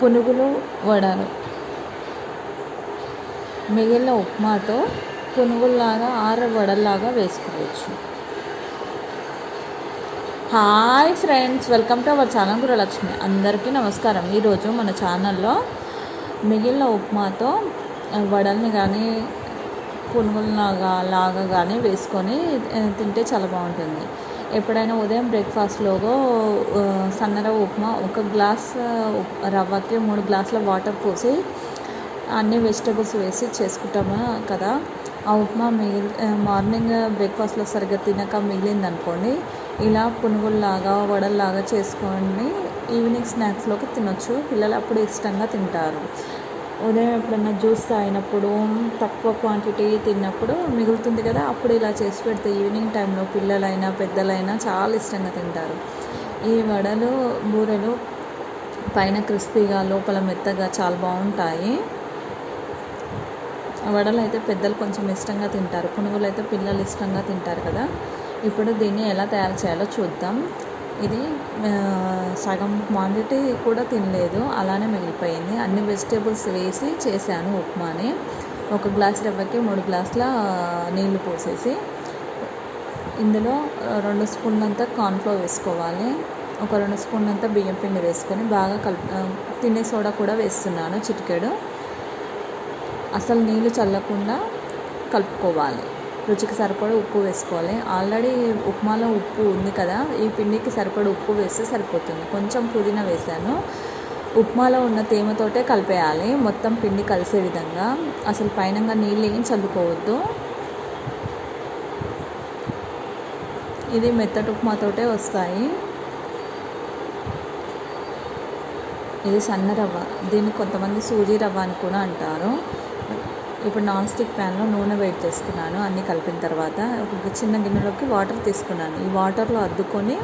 పునుగులు వడలు. మిగిలిన ఉప్మాతో పునుగుల్లాగా ఆర వడల్లాగా వేసుకోవచ్చు. Hi friends welcome to our channel Guralakshmi. అందరికీ నమస్కారం. ఈరోజు మన ఛానల్లో మిగిలిన ఉప్మాతో వడల్ని కానీ పునుగుల్లాగా లాగా కానీ వేసుకొని తింటే చాలా బాగుంటుంది. ఎప్పుడైనా ఉదయం బ్రేక్ఫాస్ట్లోగో సన్నర ఉప్మా ఒక గ్లాస్ రవ్వకి మూడు గ్లాసుల వాటర్ పోసి అన్ని వెజిటబుల్స్ వేసి చేసుకుంటాము కదా. ఆ ఉప్మా మిగిలి మార్నింగ్ బ్రేక్ఫాస్ట్లో సరిగ్గా తినక మిగిలింది అనుకోండి ఇలా పునుగుల్లాగా వడల్లాగా చేసుకొని ఈవినింగ్ స్నాక్స్లోకి తినొచ్చు. పిల్లలు అప్పుడు ఇష్టంగా తింటారు. ఉదయం ఎప్పుడన్నా జ్యూస్ తాగినప్పుడు తక్కువ క్వాంటిటీ తిన్నప్పుడు మిగులుతుంది కదా. అప్పుడు ఇలా చేసి పెడితే ఈవినింగ్ టైంలో పిల్లలైనా పెద్దలైనా చాలా ఇష్టంగా తింటారు. ఈ వడలు బూరెలు పైన క్రిస్పీగా లోపల మెత్తగా చాలా బాగుంటాయి. వడలు అయితే పెద్దలు కొంచెం ఇష్టంగా తింటారు. పునుగులు అయితే పిల్లలు ఇష్టంగా తింటారు కదా. ఇప్పుడు దీన్ని ఎలా తయారు చేయాలో చూద్దాం. ఇది సగం క్వాంటిటీ కూడా తినలేదు. అలానే మిగిలిపోయింది. అన్ని వెజిటేబుల్స్ వేసి చేశాను ఉప్మాని. ఒక గ్లాస్ రవ్వకి మూడు గ్లాసుల నీళ్ళు పోసేసి ఇందులో రెండు స్పూన్లంత కార్న్ఫ్లోర్ వేసుకోవాలి. ఒక రెండు స్పూన్లంత బియ్యం పిండి వేసుకొని బాగా కల్ తినే సోడా కూడా వేస్తున్నాను చిటికెడు. అసలు నీళ్ళు చల్లకుండా కలుపుకోవాలి. రుచికి సరిపడ ఉప్పు వేసుకోవాలి. ఆల్రెడీ ఉప్మాలో ఉప్పు ఉంది కదా ఈ పిండికి సరిపడ ఉప్పు వేస్తే సరిపోతుంది. కొంచెం పుదీనా వేసాను. ఉప్మాలో ఉన్న తేమతోటే కలిపేయాలి. మొత్తం పిండి కలిసే విధంగా. అసలు పైన నీళ్ళు ఏం చల్లుకోవద్దు. ఇది మెత్తటి ఉప్మాతోటే వస్తాయి. ఇది సన్న రవ్వ. దీన్ని కొంతమంది సూజీ రవ్వ అని కూడా అంటారు. ఇప్పుడు నాన్ స్టిక్ ప్యాన్లో నూనె వేడి చేసుకున్నాను అన్నీ కలిపిన తర్వాత ఒక చిన్న గిన్నెలోకి వాటర్ తీసుకున్నాను. ఈ వాటర్లో అద్దుకొని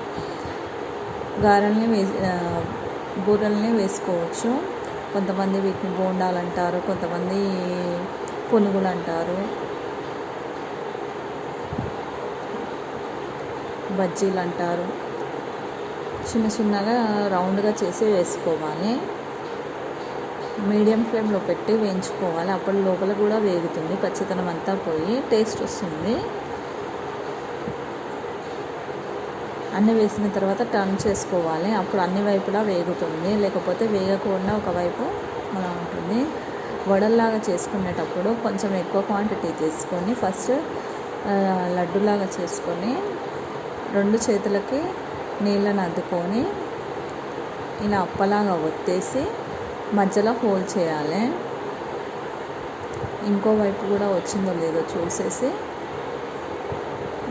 గారెల్ని వే ఆ, బూరెల్ని వేసుకోవచ్చు. కొంతమంది వీటిని బోండాలు అంటారు కొంతమంది పునుగులు అంటారు బజ్జీలు అంటారు చిన్న చిన్నగా రౌండ్గా చేసి వేసుకోవాలి. మీడియం ఫ్లేమ్లో పెట్టి వేయించుకోవాలి. అప్పుడు లోపల కూడా వేగుతుంది. పచ్చితనం అంతా పోయి టేస్ట్ వస్తుంది. అన్నీ వేసిన తర్వాత టర్న్ చేసుకోవాలి. అప్పుడు అన్ని వైపులా వేగుతుంది. లేకపోతే వేగకుండా ఒకవైపు అలా ఉంటుంది. వడల్లాగా చేసుకునేటప్పుడు కొంచెం ఎక్కువ క్వాంటిటీ తీసుకొని ఫస్ట్ లడ్డులాగా చేసుకొని రెండు చేతులకి నీళ్ళని అద్దుకొని ఇలా అప్పలాగా ఒత్తేసి మధ్యలో హోల్ చేయాలి. ఇంకో వైపు కూడా వచ్చిందో లేదో చూసేసి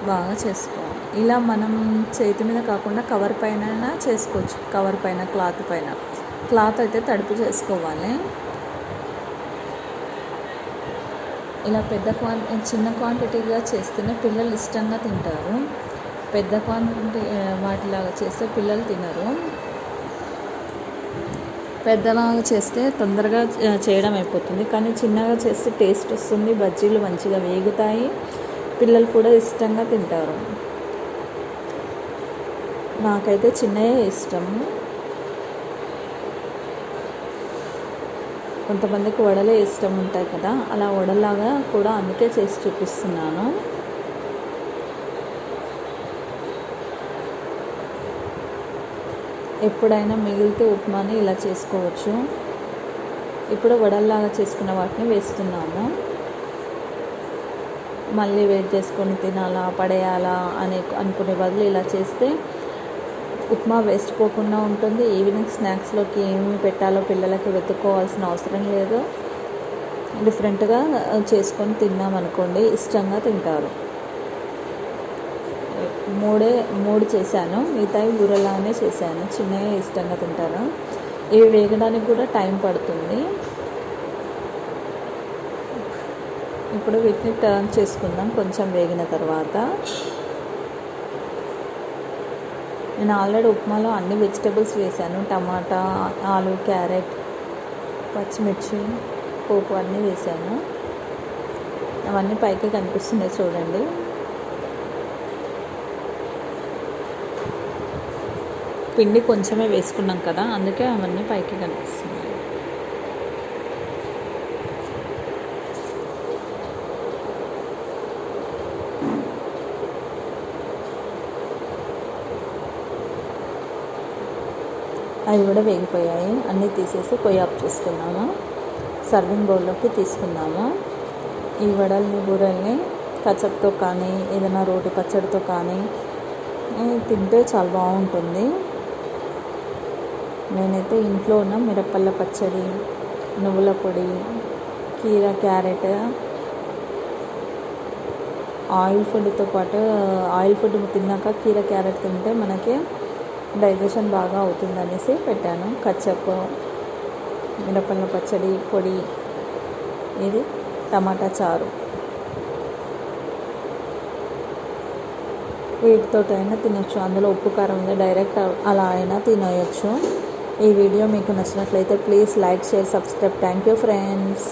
బాగా చేసుకోవాలి. ఇలా మనం చేతి మీద కాకుండా కవర్ పైన చేసుకోవచ్చు. కవర్ పైన క్లాత్ పైన. క్లాత్ అయితే తడుపు చేసుకోవాలి. ఇలా పెద్ద క్వాంటి చిన్న క్వాంటిటీగా చేస్తేనే పిల్లలు ఇష్టంగా తింటారు. పెద్ద క్వాంటిటీ వాటిలాగా చేస్తే పిల్లలు తినరు. పెద్దలాగా చేస్తే తొందరగా చేయడం అయిపోతుంది. కానీ చిన్నగా చేస్తే టేస్ట్ వస్తుంది బజ్జీలు మంచిగా వేగుతాయి. పిల్లలు కూడా ఇష్టంగా తింటారు. నాకైతే చిన్నయే ఇష్టం. కొంతమందికి వడలే ఇష్టం ఉంటాయి కదా అలా వడలాగా కూడా అందుకే చేసి చూపిస్తున్నాను. ఎప్పుడైనా మిగిలితే ఉప్మాని ఇలా చేసుకోవచ్చు. ఇప్పుడు వడల్లాగా చేసుకున్న వాటిని వేస్తున్నాము. మళ్ళీ వేడి చేసుకొని తినాలా పడేయాలా అని అనుకునే బదులు ఇలా చేస్తే ఉప్మా వేస్ట్ పోకుండా ఉంటుంది. ఈవినింగ్ స్నాక్స్లోకి ఏమి పెట్టాలో పిల్లలకి వెతుక్కోవాల్సిన అవసరం లేదు. డిఫరెంట్గా చేసుకొని తిన్నామనుకోండి ఇష్టంగా తింటారు. మూడే మూడు చేశాను. మిగతావి ఊరలానే చేశాను. చిన్నగా ఇష్టంగా తింటారు ఇవి వేగడానికి కూడా టైం పడుతుంది. ఇప్పుడు వీటిని టర్న్ చేసుకుందాం. కొంచెం వేగిన తర్వాత. నేను ఆల్రెడీ ఉప్మాలో అన్ని వెజిటేబుల్స్ వేసాను టమాటా ఆలు క్యారెట్ పచ్చిమిర్చి పోపు అన్నీ వేసాను అవన్నీ పైకి కనిపిస్తున్నాయి చూడండి. పిండి కొంచెమే వేసుకున్నాం కదా అందుకే అవన్నీ పైకి కనిపిస్తున్నాయి. అవి కూడా వేగిపోయాయి. అన్నీ తీసేసి పొయ్యి ఆఫ్ చేసుకున్నాము సర్వింగ్ బౌల్లోకి తీసుకున్నాము ఈ వడల్ని బూరల్ని కచ్చప్తో కానీ ఏదైనా రోటి పచ్చడితో కానీ తింటే చాలా బాగుంటుంది. నేనైతే ఇంట్లో ఉన్న మిరపల్ల పచ్చడి నువ్వుల పొడి కీర క్యారెట్ ఆయిల్ ఫుడ్తో పాటు ఆయిల్ ఫుడ్ తిన్నాక కీర క్యారెట్ తింటే మనకి డైజెషన్ బాగా అవుతుందనేసి పెట్టాను. కచ్చప్పు మిరపల్ల పచ్చడి పొడి ఇది టమాటా చారు. వీటితోటైనా తినొచ్చు. అందులో ఉప్పు కారం ఉంది డైరెక్ట్ అలా అయినా తినేయచ్చు ఈ వీడియో మీకు నచ్చినట్లయితే please like share subscribe. Thank you friends